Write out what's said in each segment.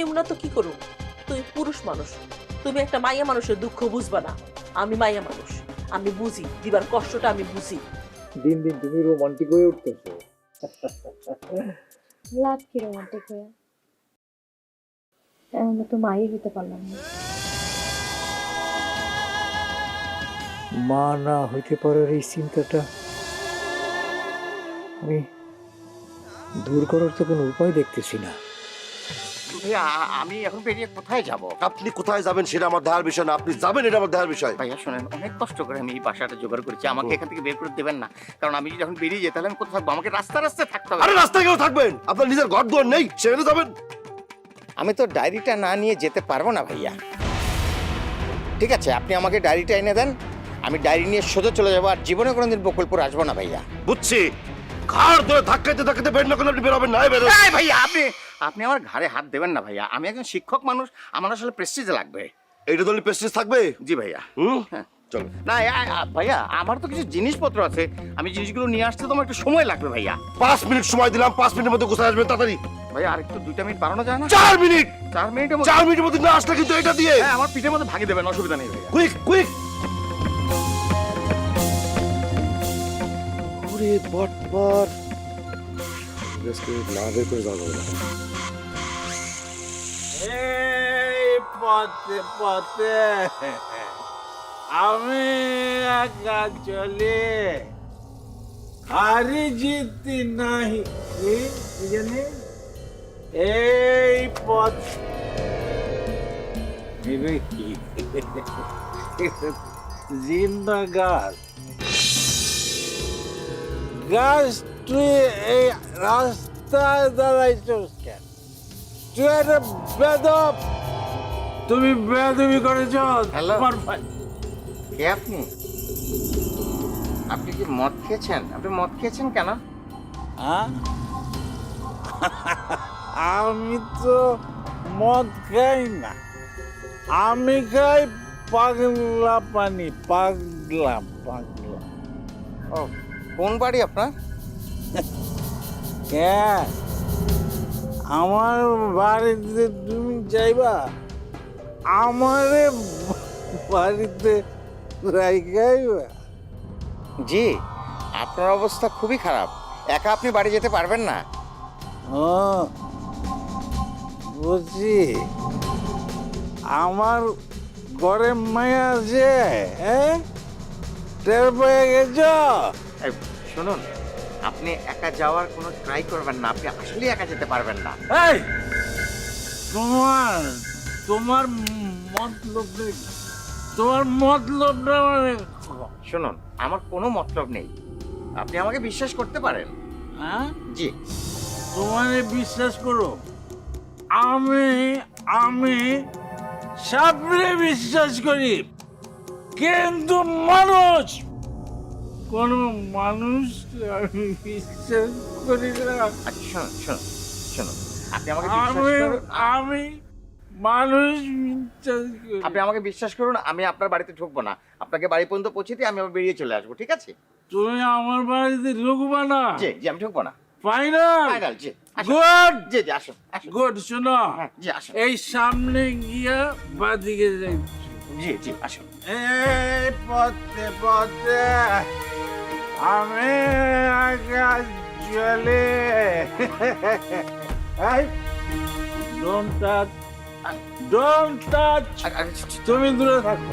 পক্ষ নিব না তো কি করুম তুমি পুরুষ মানুষ। তুমি একটা মাইয়া মানুষের দুঃখ বুঝবা না। আমি মাইয়া মানুষ। আমি বুঝি দিবার কষ্টটা আমি বুঝি। দিন দিন তুমি রোমান্টিক হয়ে উঠতেছো। লাভ কি রোমান্টিক হয়ে? এমন তো মাই হইতে পারলাম না। মা না হইতে পারার এই চিন্তাটা আমি দূর করার তো কোনো উপায় দেখতেছি না। ভাইয়া আমি এখন বেরিয়ে কোথায় যাব? আপনি কোথায় যাবেন সেটা আমার দেহার বিষয় না আপনি যাবেন এটা আমার দেহার বিষয়। ভাইয়া শোনেন অনেক কষ্ট করে আমি এই বাসাটা জোগাড় করেছি। আমাকে এখান থেকে বের করে দেবেন না। কারণ আমি যদি এখন বেরিয়ে যাই তাহলে আমি কোথায় থাকব? আমাকে রাস্তা রাস্তায় থাকতে হবে। আরে রাস্তায় কেউ থাকবেন? আপনার নিজের ঘর দুয়ার নেই সেখানে যাবেন। আমি তো ডায়েরিটা না নিয়ে যেতে পারব না ভাইয়া। ঠিক আছে আপনি আমাকে ডায়েরিটা এনে দেন। আমি ডায়েরি নিয়ে সোজা চলে যাব আর জীবনে কোনোদিন বকুলপুর আসব না ভাইয়া। বুঝছি। ঘাড় ধরে ধাক্কাইতে ধাক্কাইতে বের না করলে আপনি বেরোবেন না বেরো এই ভাইয়া আপনি আপনি আমার ঘাড়ে হাত দেবেন না ভাইয়া। আমি একজন শিক্ষক মানুষ আমার আসলে প্রেস্টিজ লাগবে। এইটা তো প্রেস্টিজ থাকবে? জি ভাইয়া। হুম? হ্যাঁ। চলো। না ভাইয়া আমার তো কিছু জিনিসপত্র আছে। আমি জিনিসগুলো নিয়ে আসতে তো আমার একটু সময় লাগবে ভাইয়া। পাঁচ মিনিট সময় দিলাম পাঁচ মিনিটের মধ্যে গোছায় আসবেন তাড়াতাড়ি। ভাইয়া আরেকটু দুইটা মিনিট বাড়ানো যায় না? চার মিনিট! চার মিনিটের চার মিনিটের মধ্যে না আসলে কিন্তু এটা দিয়ে। হ্যাঁ আমার পিঠের মধ্যে ভাঙিয়ে দেবেন অসুবিধা নেই ভাইয়া। কুইক কুইক ওরে বটবট আজকে না বের করে যাওয়া যাবে না এই পথে পথে আমি একা চলে হারি জিতি নাহি কি কি জানি এই পথ ভেবে কি জিন্দা গাছ গাছ তুই এই রাস্তায় দাঁড়াইছিস কেন? তুই একটা বেদব। তুমি বেদবি করেছ। Hello? তোমার ভাই। কে আপনি? আপনি কি মদ খেয়েছেন? আপনি মদ খেয়েছেন কেন? হ্যাঁ? আমি তো মদ খাই না। আমি খাই পাগলা পানি পাগলা পাগলা। ও কোন বাড়ি আপনার? হ্যাঁ আমার বাড়িতে তুমি যাইবা? আমার বাড়িতে রাইগাইবা জি আপনার অবস্থা খুবই খারাপ। একা আপনি বাড়ি যেতে পারবেন না। ও বুঝছি। আমার ঘরে মায়া আছে হ্যাঁ? টের পেয়ে গেছ? শুনুন আপনি একা যাওয়ার কোনো ট্রাই করবেন না আপনি আসলে একা যেতে পারবেন না। এই! তোমার তোমার মতলব নেই। তোমার মতলবটা মানে শুনুন আমার কোনো মতলব নেই। আপনি আমাকে বিশ্বাস করতে পারেন? হ্যাঁ? জি। তোমারে বিশ্বাস করো। আমি আমি সাপড়ে বিশ্বাস করি। কিন্তু মানুষ কোন মানুষ আমি বিশ্বাস করি না। আচ্ছা শুনুন শুনুন শুনুন আপনি আমাকে আমি আমি মানুষ বিশ্বাস করি। আপনি আমাকে বিশ্বাস করুন আমি আপনার বাড়িতে ঢুকবো না। আপনাকে বাড়ি পর্যন্ত পৌঁছে দিয়ে আমি আবার বেরিয়ে চলে আসব ঠিক আছে? তুমি আমার বাড়িতে ঢুকবা না। জি জি আমি ঢুকবো না। ফাইনাল ফাইনাল জি। গুড জি জি আসুন গুড শোনো। হ্যাঁ জি আসুন এই সামনে গিয়া বাদিকে যাই। জি জি আসুন এই পথে পথে। আমি ডোন্ট টাচ ডোন্ট টাচ ছি, তুমি দূরে থাকো।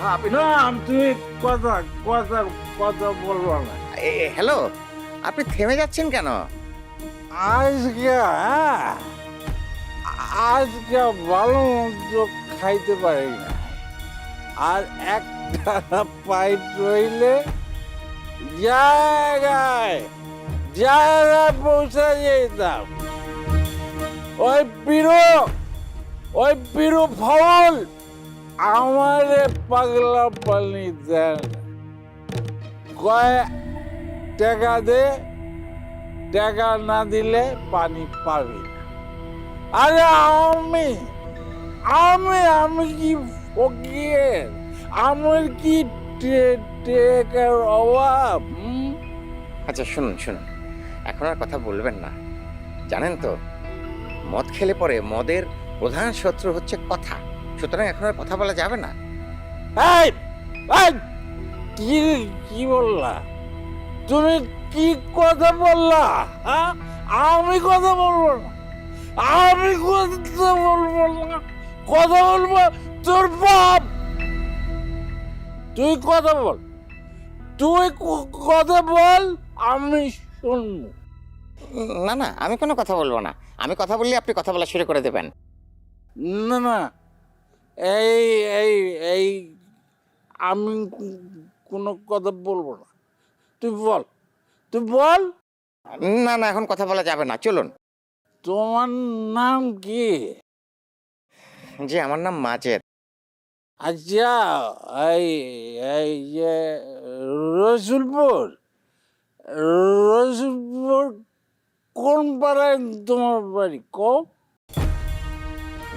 হ্যাঁ না তুমি কথা কথা কথা বলব না। হ্যালো আপনি থেমে যাচ্ছেন কেন? আজকে হ্যাঁ আজকে ভালো মন্দ খাইতে পারি না। আর একটা পাইট রইলে জায়গায় জায়গায় পৌঁছে যেতাম, ওই পিরো ওই পিরো ফাউল আমারে পাগলা পানি দেন। কয় টাকা দে, টাকা না দিলে পানি পাবি আরে আমি আমি আমি কি ফকির? আমার কি টাকার অভাব হুম? আচ্ছা শুনুন শুনুন। এখন আর কথা বলবেন না। জানেন তো মদ খেলে পরে মদের প্রধান শত্রু হচ্ছে কথা। সুতরাং এখন আর কথা বলা যাবে না। কি কি বললা? তুমি কি কথা বললা হ্যাঁ? আমি কথা বলব না। আমি কথা বলব না। কথা বলব তোর বাপ। তুই কথা বল। তুই কথা বল আমি শুনব। না না আমি কোনো কথা বলব না। আমি কথা বললে আপনি কথা বলা শুরু করে দেবেন। না না এই এই এই আমি কোনো কথা বলব না। তুই বল তুই বল। না না এখন কথা বলা যাবে না চলুন। তোমার নাম কি? জি আমার নাম মাজেদ। আচ্ছা এই এই যে রসুলপুর রসুলপুর কোন পাড়ায় তোমার বাড়ি? কো?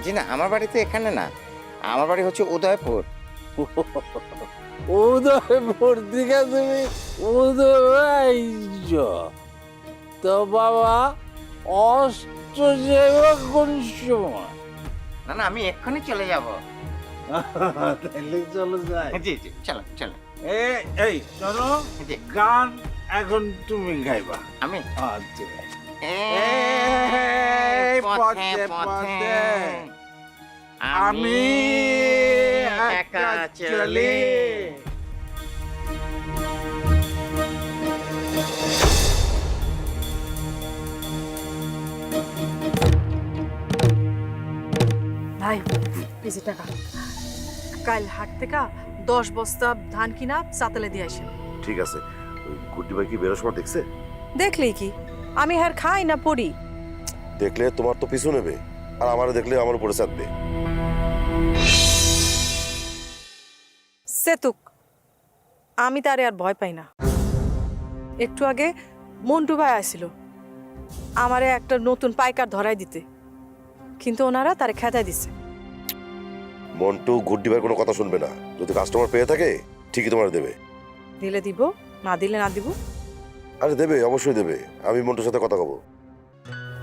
জি না আমার বাড়ি তো এখানে না। আমার বাড়ি হচ্ছে উদয়পুর। উদয়পুর দিকে তুমি উদয় তো বাবা অস্ত যাবে কোন সময়। না না আমি এক্ষুনি চলে যাব। তাহলে চলো যাই। জি জি চলো চলো। এই এই শোনো জি। গান এখন তুমি গাইবা। আমি? আচ্ছা এই পথে পথে আমি একা চলি। ভাই বেশি টাকা। কাল হাট থেকে দশ বস্তা ধান কিনা চাতালে দিয়ে আসেন। ঠিক আছে। ওই গুড্ডি ভাই কি বেরোর সময় দেখছে? দেখলি কি? আমি আর খাই না পড়ি। দেখলে তোমার তো পিছু নেবে আর আমার দেখলে আমার উপরে চাপবে। সেতুক আমি তারে আর ভয় পাই না। একটু আগে মন্টু ভাই আসছিল আমারে একটা নতুন পাইকার ধরাই দিতে। কিন্তু ওনারা তারে খেতাই দিছে। মন্টু গুড্ডি কোনো কথা শুনবে না। যদি কাস্টমার পেয়ে থাকে ঠিকই তোমার দেবে। দিলে দিব না দিলে না দিব? আরে দেবে অবশ্যই দেবে। আমি মন্টুর সাথে কথা কব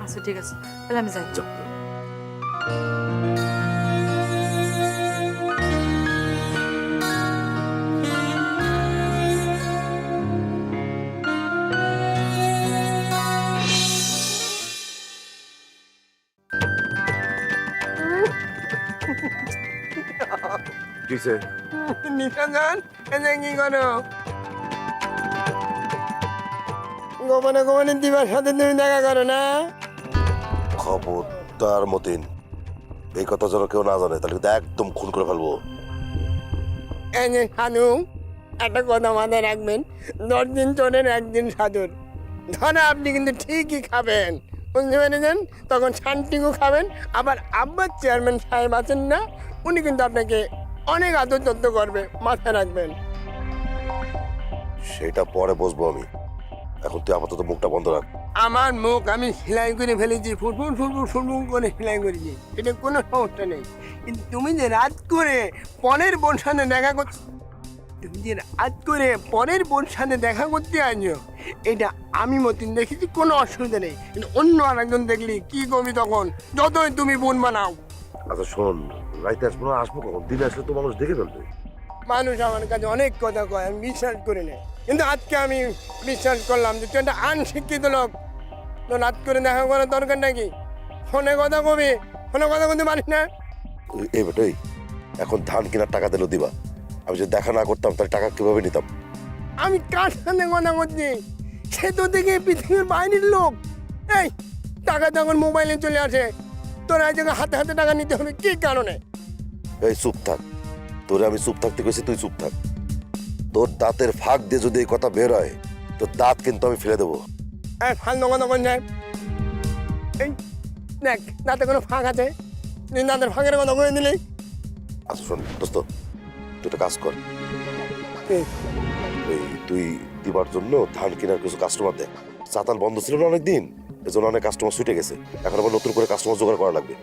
আচ্ছা ঠিক আছে। তাহলে আমি যাই। কিসে নিশাঞ্জন এসে কি করো? গোপনে গোপনে দিবার সাথে তুমি দেখা করো না? খবরদার মতিন এই কথা যেন কেউ না জানে তাহলে কিন্তু একদম খুন করে ফেলব। এই যে সাধু একটা কথা মাথায় রাখবেন দশ দিন চোরের একদিন সাধুর। ধরে আপনি কিন্তু ঠিকই খাবেন বুঝতে পেরেছেন? তখন শান্তিও খাবেন আবার আব্বার চেয়ারম্যান সাহেব আছেন না উনি কিন্তু আপনাকে অনেক আদর যত্ন করবে মাথায় রাখবেন। সেটা পরে বসবো আমি। এখন তুই আপাতত মুখটা বন্ধ রাখ। আমার মুখ আমি সেলাই করে ফেলেছি ফুটফুট ফুটফুট ফুটফুট করে সেলাই করেছি। এটা কোনো সমস্যা নেই। কিন্তু তুমি যে রাত করে পরের বোন সাথে দেখা করতে তুমি যে রাত করে পরের বোন সাথে দেখা করতে আছো এটা আমি মতিন দেখেছি কোনো অসুবিধা নেই। কিন্তু অন্য আরেকজন দেখলি কি করবি তখন? যতই তুমি বোন বানাও। আচ্ছা শোন রাইতে আসব না আসব কখন? দিনে আসলে তো মানুষ দেখে ফেলবে। মানুষ আমার কাছে অনেক কথা কয় আমি বিশ্বাস করি না। কিন্তু আজকে আমি বিশ্বাস করলাম যে তুই একটা আনশিক্ষিত লোক। তো রাত করে দেখা করার দরকার নাকি? ফোনে কথা কবি ফোনে কথা বলতে পারিস না? এই বেটাই এখন ধান কেনার টাকা দিল দিবা। আমি যদি দেখা না করতাম তাহলে টাকা কীভাবে নিতাম? আমি কার সাথে কথা করছি সে তো দেখে পৃথিবীর বাইরের লোক। এই টাকা তখন মোবাইলে চলে আসে। তোর আজ হাতে হাতে টাকা নিতে হবে কি কারণে? এই চুপ থাক। তোরে আমি চুপ থাকতে কইছি তুই চুপ থাক। তোর দাঁতের ফাঁক দিয়ে যদি এই কথা বের হয় তো দাঁত কিন্তু আমি ফেলে দেবো। এই ফালতু কথা কোন যায় এই দেখ দাঁতে কোনো ফাঁক আছে? তুই দাঁতের ফাঁকের কথা কয়ে দিলি। আচ্ছা শোন দোস্ত তুই একটা কাজ কর? ওই তুই দিবার জন্য ধান কেনার কিছু কাস্টমার দেখ। চাতাল বন্ধ ছিল না অনেকদিন? এজন্য অনেক কাস্টমার ছুটে গেছে। এখন আবার নতুন করে কাস্টমার জোগাড় করা লাগবে।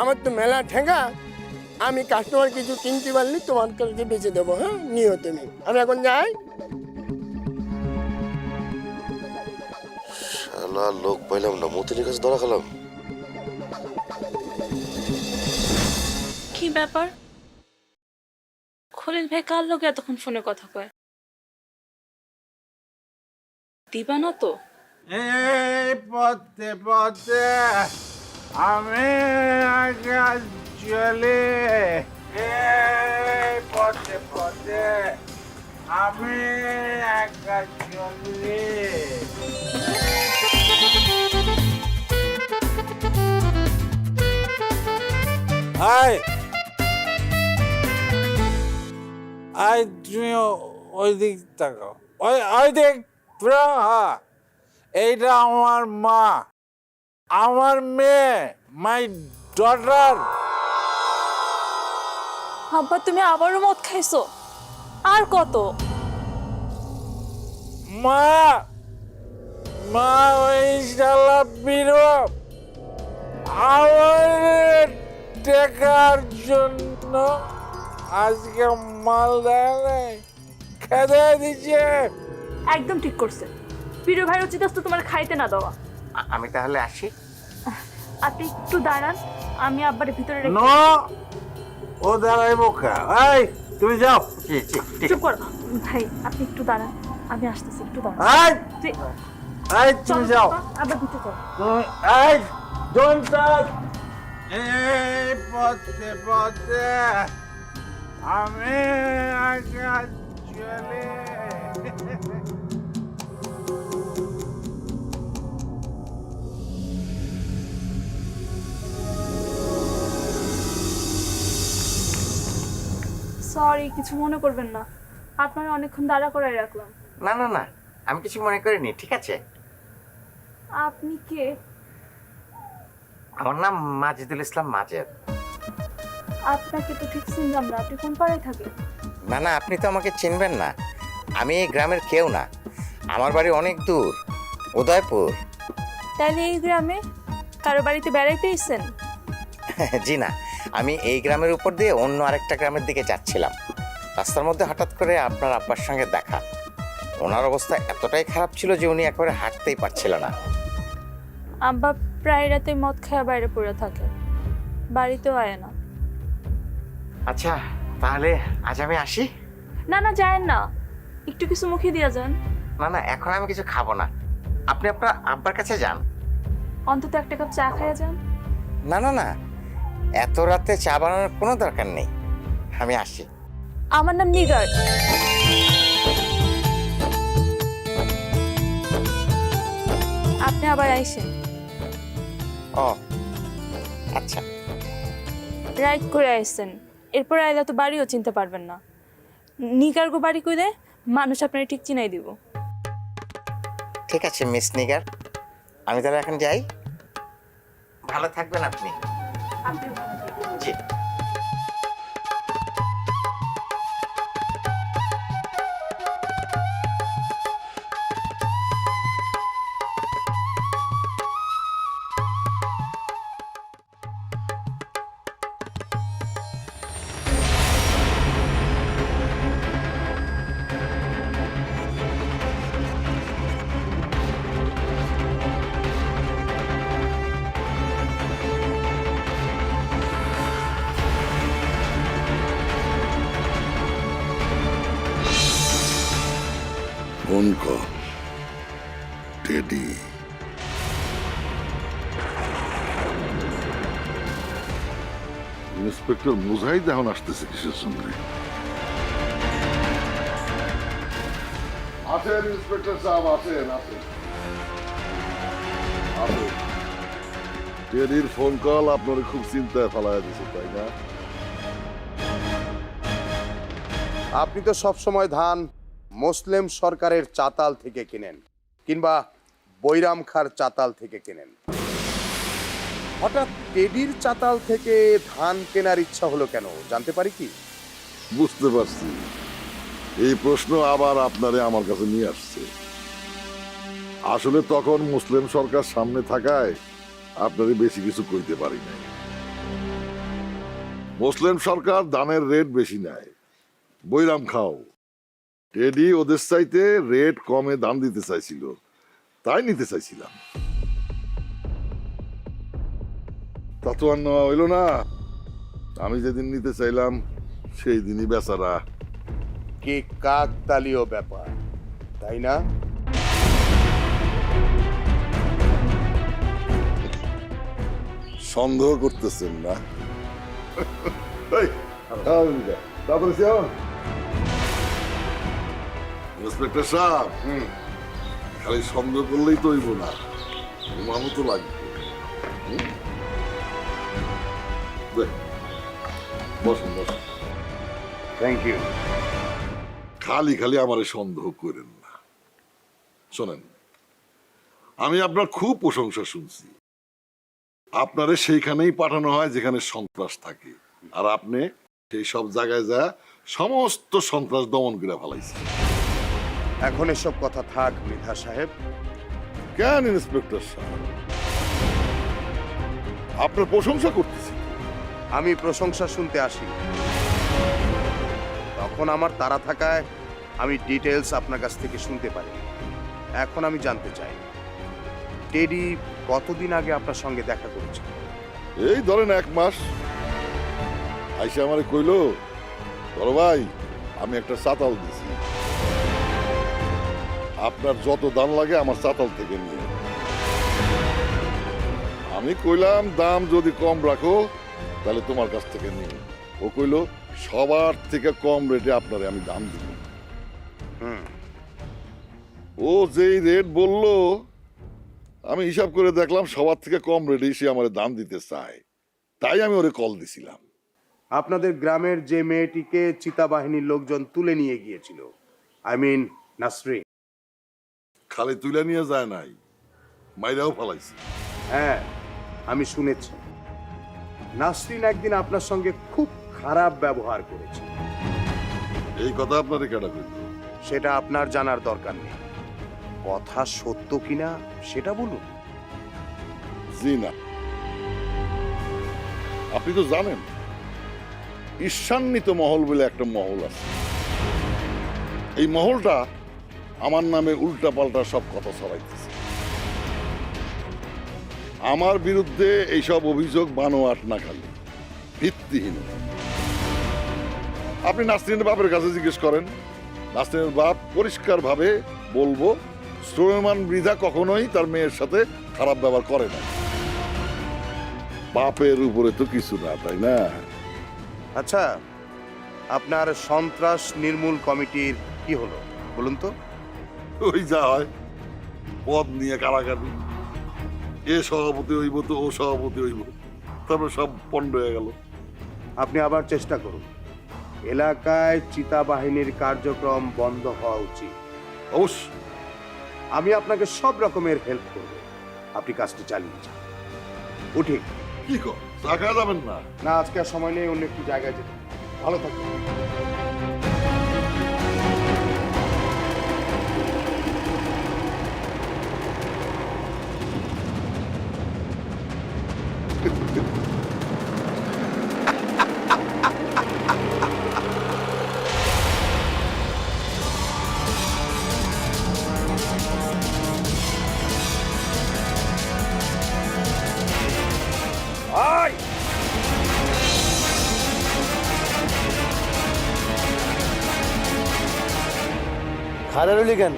আমার তো মেলা ঠেঙ্গা। আমি কাস্টমার কিছু কিনতে পারলে তোমার কাছে বেঁচে দেবো হ্যাঁ? নিও তুমি। আমি এখন যাই। শালা লোক পাইলাম না। মতিনের কাছে ধরা খেলাম। কি ব্যাপার? খলিল ভাই কার লোক এতক্ষণ ফোনে কথা কয়? দিবা না তো? এই পথে পথে আমি একা চলে এই পথে পথে আমি একা চলে হাই। আই তুমি ওই দিক তাকাও। ওই ওই দিক হ্যাঁ। এইটা আমার মা। আমার মেয়ে মাই ডটার আব্বা তুমি আবারও মদ খাইছো? আর কত? মা মা ওই শালা বিরো আমার টেকার জন্য আজকে মাল দেয় খেতে দিচ্ছে একদম ঠিক করছে। প্রিয় ভাই উচিত তো তোমার খাইতে না দেওয়া আ- আমি তাহলে আসি। আপনি একটু দাঁড়ান আমি আব্বার ভিতরে রেখে ন! ও দাঁড়াইবো কা এই তুমি যাও। জি জি ঠিক চুপ করো। ভাই আপনি একটু দাঁড়ান আমি আসতেছি একটু দাঁড়ান। এই! তুই- এই তুমি চলো, যাও। বাবা, আবার ভিতরে চলো। তুমি এই এই পথে পথে। আমি একা চলে সরি কিছু মনে করবেন না। আপনার অনেকক্ষণ দাঁড়া করে রাখলাম। না না না আমি কিছু মনে করিনি ঠিক আছে? আপনি কে? আমার নাম মাজিদুল ইসলাম মাজেদ। আপনাকে তো ঠিক চিনলাম না আপনি কোন পাড়ায় থাকেন? না না আপনি তো আমাকে চিনবেন না। আমি এই গ্রামের কেউ না। আমার বাড়ি অনেক দূর উদয়পুর। তাহলে এই গ্রামে কারও বাড়িতে বেড়াইতে এসেছেন? জি না আমি এই গ্রামের উপর দিয়ে অন্য আরেকটা গ্রামের দিকে যাচ্ছিলাম। রাস্তার মধ্যে হঠাৎ করে আপনার আব্বার সঙ্গে দেখা। ওনার অবস্থা এতটাই খারাপ ছিল যে উনি একেবারে হাঁটতেই পারছিল না। আব্বা প্রায় রাতে মদ খাওয়া বাইরে পড়ে থাকে। বাড়িতেও আয় না। আচ্ছা তাহলে আজ আমি আসি? না না যায় না। একটু কিছু মুখে দিয়া যান। না না এখন আমি কিছু খাব না। আপনি আপনার আব্বার কাছে যান। অন্তত একটা কাপ চা খাইয়া যান। না না না এত রাতে চা বানানোর কোনো দরকার নেই। আমি আসি। আমার নাম নিগার আপনি আবার আইসেন। ও আচ্ছা। রাইট করে আইসেন। এরপর আইলে তো বাড়িও চিনতে পারবেন না। নিগার গো বাড়ি কইলে মানুষ আপনার ঠিক চিনাই দিব। ঠিক আছে মিস নিগার। আমি তাহলে এখন যাই। ভালো থাকবেন আপনি। জি কর টেডি ইন্সপেক্টর মুজাহিদ এখন আসতেছে কিসের সঙ্গে আছেন ইন্সপেক্টর সাহেব আছেন আছেন টেডির ফোন কল আপনার খুব চিন্তায় ফেলায় দিছে তাই না আপনি তো সব সময় ধান মুসলিম সরকারের চাতাল থেকে কেনেন কিংবা বৈরাম খার চাতাল থেকে কেনেন। হঠাৎ টেডির চাতাল থেকে ধান কেনার ইচ্ছা হলো কেন, জানতে পারি কি? বুঝতে পারছি। এই প্রশ্ন আবার আপনারে আমার কাছে নিয়ে আসছে। আসলে তখন মুসলিম সরকার সামনে থাকায় আপনারে বেশি কিছু কইতে পারি নাই। মুসলিম সরকার দানের রেট বেশি নেয়, বৈরাম খাও। টেডি ওদের চাইতে রেট কমে দাম দিতে চাইছিল। তাই নিতে চাইছিলাম। তা তো আর নেওয়া হইল না। আমি যেদিন নিতে চাইলাম সেই দিনই বেচারা। কি কাকতালীয় ব্যাপার তাই না? সন্দেহ করতেছেন না। এই, ইন্সপেক্টর সাহেব খালি সন্দেহ করলেই তো হইব না। তো লাগবে। বসুন বসুন। থ্যাংক ইউ খালি খালি আমারে সন্দেহ করেন না। শোনেন আমি আপনার খুব প্রশংসা শুনছি। আপনারে সেইখানেই পাঠানো হয় যেখানে সন্ত্রাস থাকে। আর আপনি সেই সব জায়গায় যা সমস্ত সন্ত্রাস দমন করে ফেলাইছে এখন এসব কথা থাক মৃধা সাহেব। কেন ইন্সপেক্টর সাহেব? আপনার প্রশংসা করতেছি। আমি প্রশংসা শুনতে আসি। তখন আমার তারা থাকায় আমি ডিটেলস আপনার কাছ থেকে শুনতে পারি। এখন আমি জানতে চাই টেডি কতদিন আগে আপনার সঙ্গে দেখা করেছে? এই ধরেন এক মাস। আইসা আমারে কইলো বড় ভাই আমি একটা চাতাল দিছি। আপনার যত দাম লাগে আমার চাতাল থেকে নিয়ে। আমি কইলাম দাম যদি কম রাখো তাহলে তোমার কাছ থেকে নিয়ে। ও কইলো সবার থেকে কম রেটে আপনারে আমি দাম দিব। হুম। ও যেই রেট বলল আমি হিসাব করে দেখলাম সবার থেকে কম রেটে সে আমার দাম দিতে চায়। তাই আমি ওরে কল দিছিলাম। আপনাদের গ্রামের যে মেয়েটিকে চিতা বাহিনীর লোকজন তুলে নিয়ে গিয়েছিল। আই মিন নাসরিন খালি তুলে নিয়ে যায় নাই মাইরাও ফালাইছে। হ্যাঁ আমি শুনেছি। নাসরিন একদিন আপনার সঙ্গে খুব খারাপ ব্যবহার করেছে। এই কথা আপনারে কেটা কইল সেটা আপনার জানার দরকার নেই। কথা সত্য কিনা সেটা বলুন। জি না। আপনি তো জানেন ঈর্ষান্বিত মহল বলে একটা মহল আছে। এই মহলটা আমার নামে উল্টা পাল্টা সব কথা ছড়াইতেছে। আমার বিরুদ্ধে এইসব অভিযোগ বানোয়াট না খালি। ভিত্তিহীন। আপনি নাসরিনের বাপের কাছে জিজ্ঞেস করেন, নাসরিনের বাপ পরিষ্কার ভাবে বলব, সুলেমান মৃধা কখনোই তার মেয়ের সাথে খারাপ ব্যবহার করে না। বাপের উপরে তো কিছু না, তাই না? আচ্ছা আপনার সন্ত্রাস নির্মূল কমিটির কি হলো? বলুন তো। ওই যা হয়। পদ নিয়ে কারাকারি এ সভাপতি হইব তো ও সভাপতি হইব। তারপরে সব পণ্ড হয়ে গেল। আপনি আবার চেষ্টা করুন। এলাকায় চিতা বাহিনীর কার্যক্রম বন্ধ হওয়া উচিত। অবশ্য। আমি আপনাকে সব রকমের হেল্প করব। আপনি কাজটি চালিয়ে যান। উঠি। কি কর? খাওয়া যাবেন না? না আজকে আর সময় নেই অন্য একটু জায়গায় যেতে ভালো থাকবেন হারারুলি কেন?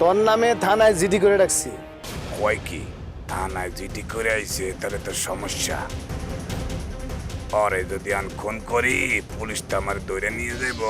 তোর নামে থানায় জিডি করে রাখছি। কয় কি? থানায় জিডি করে আইছে, তাহলে তো সমস্যা। পরে যদি আন খুন করি, পুলিশ তো আমার দৌড়ে নিয়ে যাব